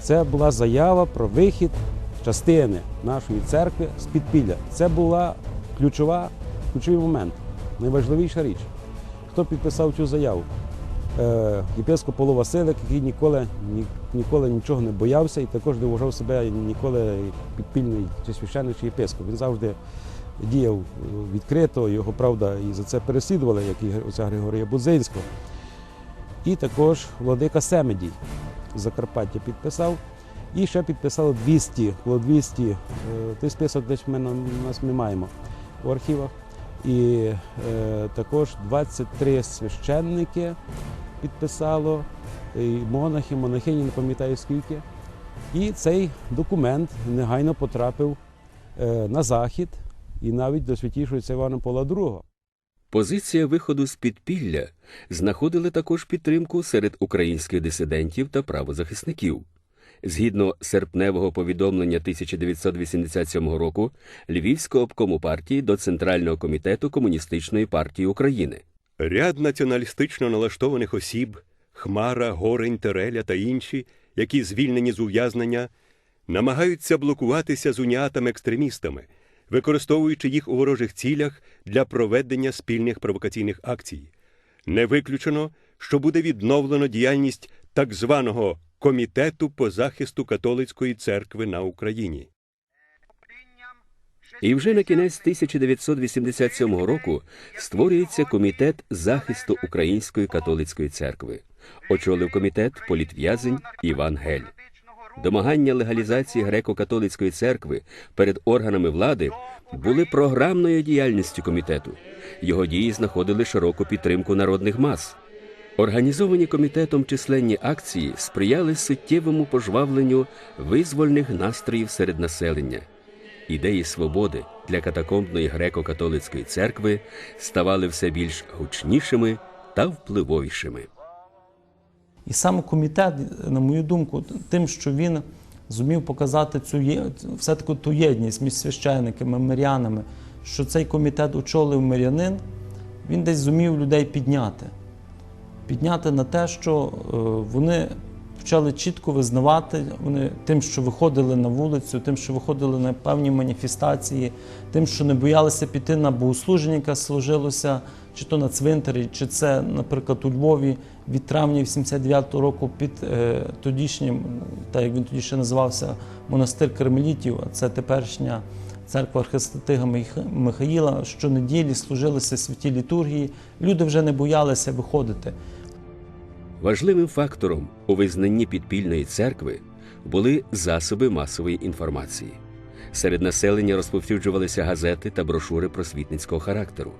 Це була заява про вихід частини нашої церкви з підпілля. Це була ключова, ключовий момент, найважливіша річ. Хто підписав цю заяву? Е, єпископ Павло Василик, який ніколи, ні, ніколи нічого не боявся і також не вважав себе ніколи підпільний чи священник, чи єпископ. Він завжди діяв відкрито, його правда і за це переслідували, як і оця Григорія Будзинського. І також владика Семедій Закарпаття підписав. І ще підписало 200, було 200, е, той список десь ми, на- нас ми маємо в архівах. І е, також 23 священники підписало, і монахи, монахині, не пам'ятаю скільки. І цей документ негайно потрапив е, на захід і навіть до святішого Івана Павла II. Позиція виходу з підпілля знаходила також підтримку серед українських дисидентів та правозахисників. Згідно серпневого повідомлення 1987 року Львівського обкому партії до Центрального комітету Комуністичної партії України. Ряд націоналістично налаштованих осіб Хмара, Горень, Тереля та інші, які звільнені з ув'язнення, намагаються блокуватися з уніатами-екстремістами, використовуючи їх у ворожих цілях для проведення спільних провокаційних акцій. Не виключено, що буде відновлено діяльність так званого Комітету по захисту католицької церкви на Україні. І вже на кінець 1987 року створюється комітет захисту Української католицької церкви. Очолив комітет політв'язень Іван Гель. Домагання легалізації греко-католицької церкви перед органами влади були програмною діяльністю комітету. Його дії знаходили широку підтримку народних мас. Організовані комітетом численні акції сприяли суттєвому пожвавленню визвольних настроїв серед населення. Ідеї свободи для катакомбної греко-католицької церкви ставали все більш гучнішими та впливовішими. І саме комітет, на мою думку, тим, що він зумів показати цю все-таки ту єдність між священниками, мирянами, що цей комітет очолив мирянин, він десь зумів людей підняти. Підняти на те, що е, вони почали чітко визнавати вони тим, що виходили на вулицю, тим, що виходили на певні маніфестації, тим, що не боялися піти на богослуження, яке служилося, чи то на цвинтарі, чи це, наприклад, у Львові від травня 89-го року під е, тодішнім, так як він тоді ще називався, монастир Кармелітів, це теперішня церква архистратига Мих- Михаїла. Щонеділі служилися святі літургії. Люди вже не боялися виходити. Важливим фактором у визнанні підпільної церкви були засоби масової інформації. Серед населення розповсюджувалися газети та брошури просвітницького характеру.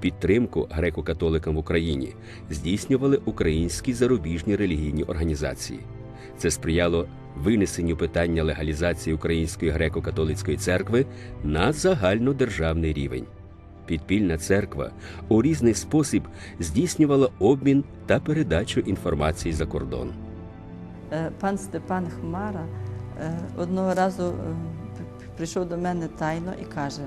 Підтримку греко-католикам в Україні здійснювали українські зарубіжні релігійні організації. Це сприяло винесенню питання легалізації Української греко-католицької церкви на загальнодержавний рівень. Підпільна церква у різний спосіб здійснювала обмін та передачу інформації за кордон. Е, Пан Степан Хмара е, одного разу е, прийшов до мене тайно і каже: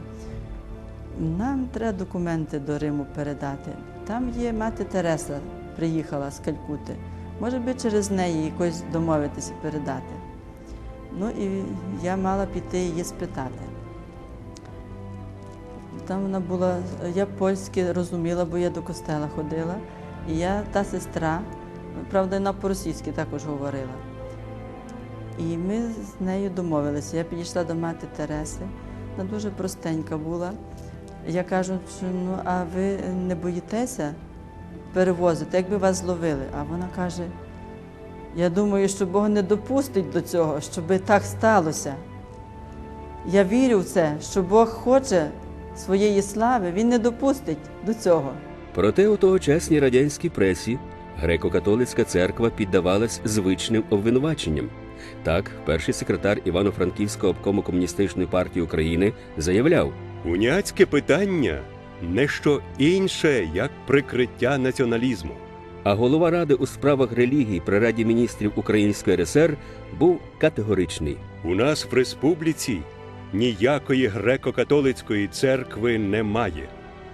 нам треба документи до Риму передати. Там є мати Тереса, приїхала з Калькути. Може би через неї якось домовитися передати. Ну і я мала піти її спитати. Там вона була, я польське розуміла, бо я до костела ходила. І я та сестра, правда, вона по-російськи також говорила. І ми з нею домовилися. Я підійшла до мати Тереси, вона дуже простенька була. Я кажу, що ну а ви не боїтеся перевозити, якби вас зловили? А вона каже: я думаю, що Бог не допустить до цього, щоб так сталося. Я вірю в це, що Бог хоче своєї слави, Він не допустить до цього. Проте у тогочасній радянській пресі греко-католицька церква піддавалась звичним обвинуваченням. Так, перший секретар Івано-Франківського обкому комуністичної партії України заявляв, Уніатське питання не що інше, як прикриття націоналізму. а голова ради у справах релігій при Раді міністрів Української РСР був категоричний. У нас в республіці ніякої греко-католицької церкви немає.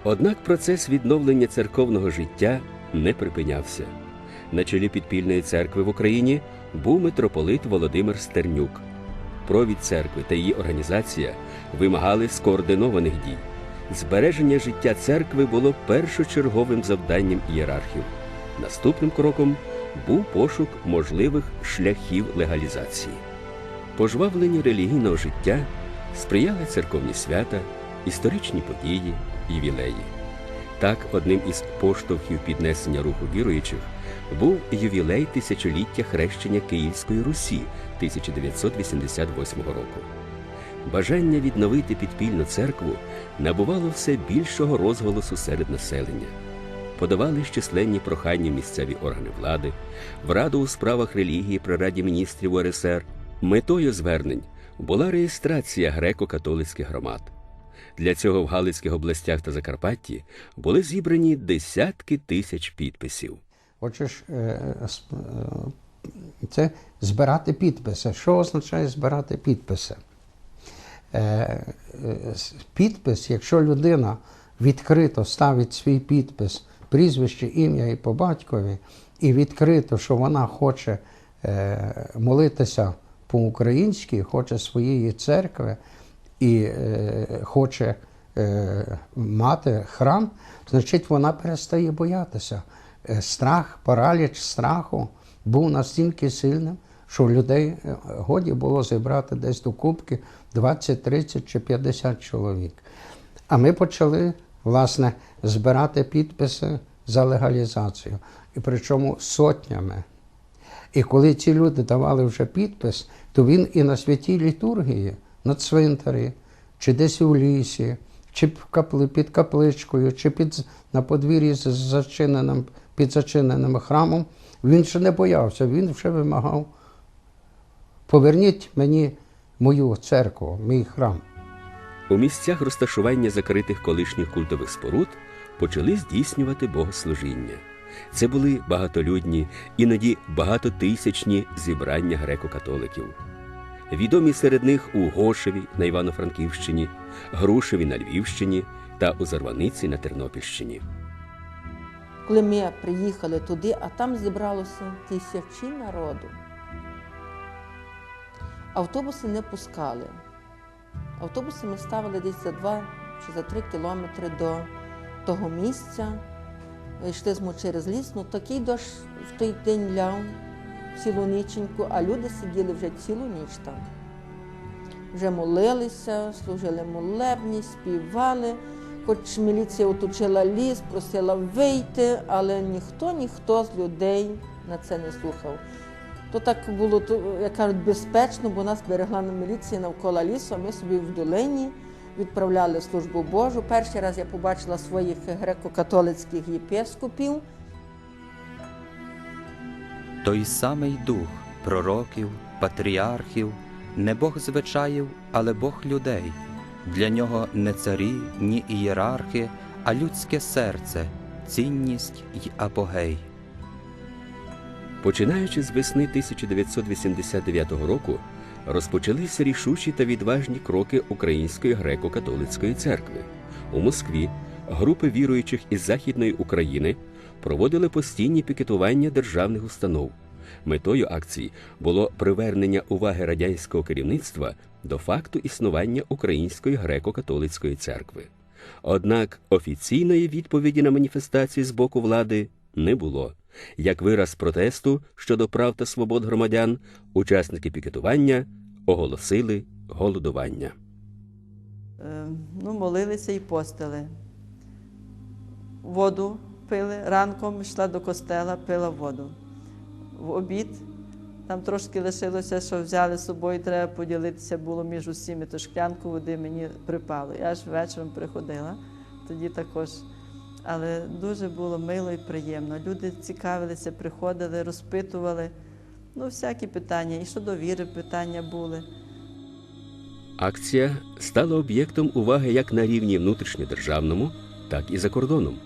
Однак процес відновлення церковного життя не припинявся. На чолі підпільної церкви в Україні був митрополит Володимир Стернюк. Провід церкви та її організація вимагали скоординованих дій. Збереження життя церкви було першочерговим завданням ієрархів. Наступним кроком був пошук можливих шляхів легалізації. Пожвавленню релігійного життя сприяли церковні свята, історичні події, ювілеї. Так, одним із поштовхів піднесення руху віруючих був ювілей тисячоліття хрещення Київської Русі 1988 року. Бажання відновити підпільну церкву набувало все більшого розголосу серед населення. Подавали численні прохання місцеві органи влади, в Раду у справах релігії при Раді міністрів УРСР. Метою звернень була реєстрація греко-католицьких громад. Для цього в Галицьких областях та Закарпатті були зібрані десятки тисяч підписів. Ж, е, с- е, це збирати підписи. Що означає збирати підписи? Е, е, Підпис, якщо людина відкрито ставить свій підпис, прізвище, ім'я і по батькові, і відкрито, що вона хоче е, молитися по-українськи, хоче своєї церкви і е, хоче е, мати храм, значить вона перестає боятися. Е, Страх, параліч страху був настільки сильним, що людей е, годі було зібрати десь до кубки 20, 30 чи 50 чоловік. А ми почали, власне, збирати підписи за легалізацію. І причому сотнями. І коли ці люди давали вже підпис, то він і на святій літургії, на цвинтарі, чи десь у лісі, чи під капличкою, чи під, на подвір'ї з зачиненим, під зачиненим храмом, він ще не боявся, він вже вимагав. Поверніть мені мою церкву, мій храм. У місцях розташування закритих колишніх культових споруд почали здійснювати богослужіння. Це були багатолюдні, іноді багатотисячні зібрання греко-католиків. Відомі серед них у Гошеві на Івано-Франківщині, Грушеві на Львівщині та у Зарваниці на Тернопільщині. Коли ми приїхали туди, а там зібралося тисячі народу. Автобуси не пускали. Автобуси ми ставили десь за два чи за три кілометри до того місця. Йшли через ліс, ну такий дощ в той день ляв цілу ніченьку, а люди сиділи вже цілу ніч там. Вже молилися, служили молебні, співали. Хоч міліція оточила ліс, просила вийти, але ніхто, ніхто з людей на це не слухав. То так було, то, як кажуть, безпечно, бо нас берегла на міліція навколо лісу, а ми собі в долині відправляли службу Божу. Перший раз я побачила своїх греко-католицьких єпископів. Той самий дух пророків, патріархів, не Бог звичаїв, але Бог людей. Для нього не царі, ні ієрархи, а людське серце, цінність й апогей. Починаючи з весни 1989 року, розпочалися рішучі та відважні кроки Української греко-католицької церкви. У Москві групи віруючих із Західної України проводили постійні пікетування державних установ. Метою акції було привернення уваги радянського керівництва до факту існування Української греко-католицької церкви. Однак офіційної відповіді на маніфестації з боку влади не було. Як вираз протесту щодо прав та свобод громадян, учасники пікетування оголосили голодування. Е, ну, молилися і постили. Воду пили. Ранком йшла до костела, пила воду. В обід там трошки лишилося, що взяли з собою, треба поділитися було між усіми, то шклянку води мені припало. Я аж вечором приходила, тоді також. Але дуже було мило і приємно. Люди цікавилися, приходили, розпитували. Ну, всякі питання, і щодо віри питання були. Акція стала об'єктом уваги як на рівні внутрішньодержавному, так і за кордоном.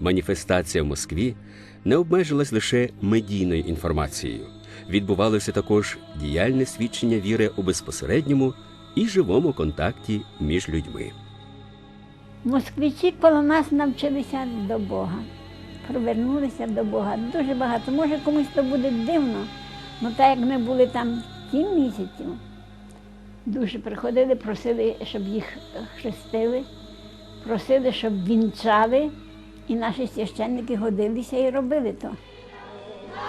Маніфестація в Москві не обмежилась лише медійною інформацією. Відбувалося також діяльне свідчення віри у безпосередньому і живому контакті між людьми. Москвичі коло нас навчилися до Бога. провернулися до Бога. Дуже багато. Може комусь то буде дивно. Ну так як ми були там сім місяців, дуже приходили, просили, щоб їх хрестили, просили, щоб вінчали, і наші священники годилися і робили то.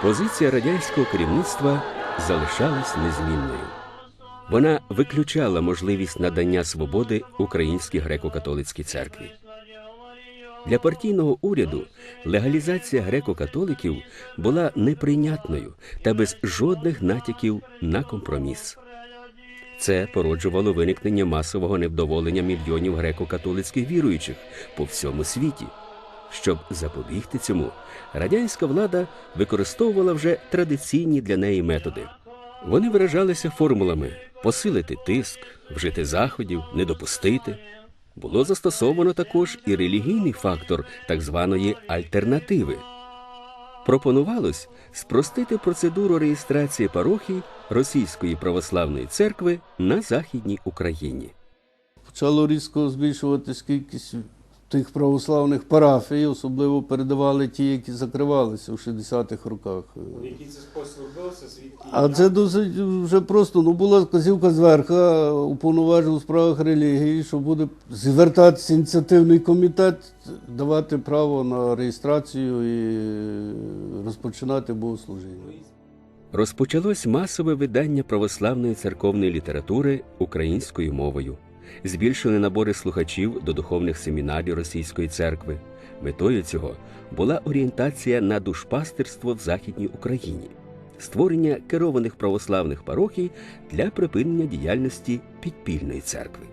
Позиція радянського керівництва залишалась незмінною. Вона виключала можливість надання свободи Українській греко-католицькій церкві. Для партійного уряду легалізація греко-католиків була неприйнятною та без жодних натяків на компроміс. Це породжувало виникнення масового невдоволення мільйонів греко-католицьких віруючих по всьому світі. Щоб запобігти цьому, радянська влада використовувала вже традиційні для неї методи. Вони виражалися формулами посилити тиск, вжити заходів, не допустити. Було застосовано також і релігійний фактор так званої альтернативи. Пропонувалось спростити процедуру реєстрації парохій Російської православної церкви на Західній Україні. почало різко збільшуватись кількість тих православних парафій, особливо передавали ті, які закривалися в 60-х роках. Який це спосіб робився, звідки? А це досить вже просто. Ну була вказівка зверха, уповноважив у справах релігії, що буде звертатися ініціативний комітет, давати право на реєстрацію і розпочинати богослужіння. Розпочалось масове видання православної церковної літератури українською мовою. Збільшили набори слухачів до духовних семінарів Російської церкви. Метою цього була орієнтація на душпастерство в Західній Україні, створення керованих православних парохій для припинення діяльності підпільної церкви.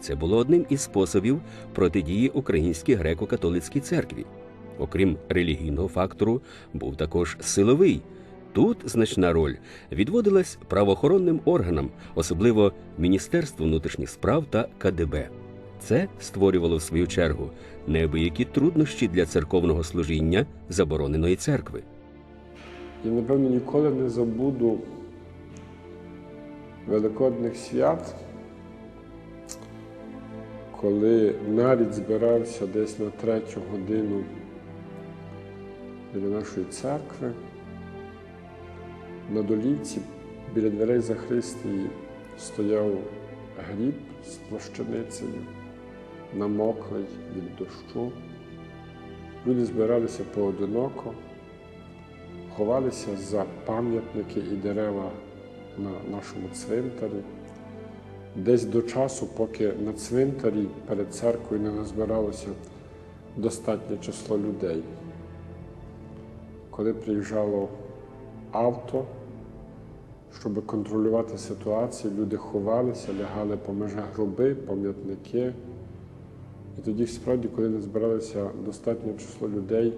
Це було одним із способів протидії Українській греко-католицькій церкві. Окрім релігійного фактору, був також силовий. Тут значна роль відводилась правоохоронним органам, особливо Міністерству внутрішніх справ та КДБ. Це створювало в свою чергу неабиякі труднощі для церковного служіння забороненої церкви. Я, напевно, ніколи не забуду Великодних свят, коли нарід збирався десь на третю годину біля нашої церкви. На долівці біля дверей Захристії стояв гріб з плащаницею, намоклий від дощу. Люди збиралися поодиноко, ховалися за пам'ятники і дерева на нашому цвинтарі. Десь до часу, поки на цвинтарі перед церквою не назбиралося достатнє число людей. Коли приїжджало авто, щоб контролювати ситуацію, люди ховалися, лягали по межах гроби, пам'ятники. І тоді, справді, коли не збиралося достатнє число людей,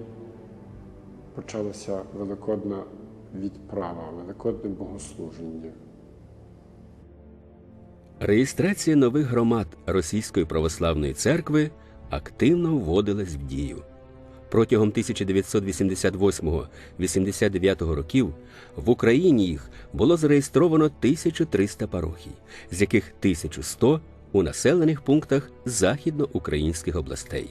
почалася великодна відправа, великодне богослуження. Реєстрація нових громад Російської православної церкви активно вводилась в дію. Протягом 1988-89 років в Україні їх було зареєстровано 1300 парохій, з яких 1100 у населених пунктах західноукраїнських областей.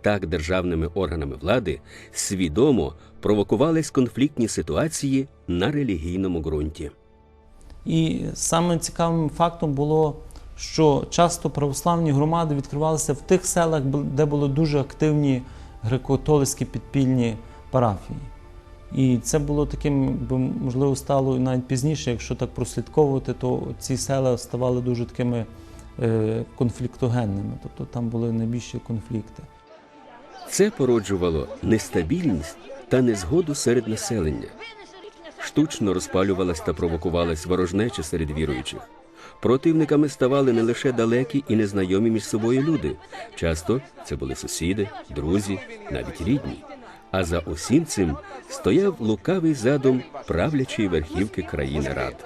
Так державними органами влади свідомо провокувались конфліктні ситуації на релігійному ґрунті. І саме цікавим фактом було, що часто православні громади відкривалися в тих селах, де були дуже активні греко-католицькі підпільні парафії. І це було таким, би, можливо, стало і навіть пізніше, якщо так прослідковувати, то ці села ставали дуже такими е, конфліктогенними, тобто там були найбільші конфлікти. Це породжувало нестабільність та незгоду серед населення. Штучно розпалювалась та провокувалась ворожнеча серед віруючих. Противниками ставали не лише далекі і незнайомі між собою люди. Часто це були сусіди, друзі, навіть рідні. А за усім цим стояв лукавий задум правлячої верхівки країни рад.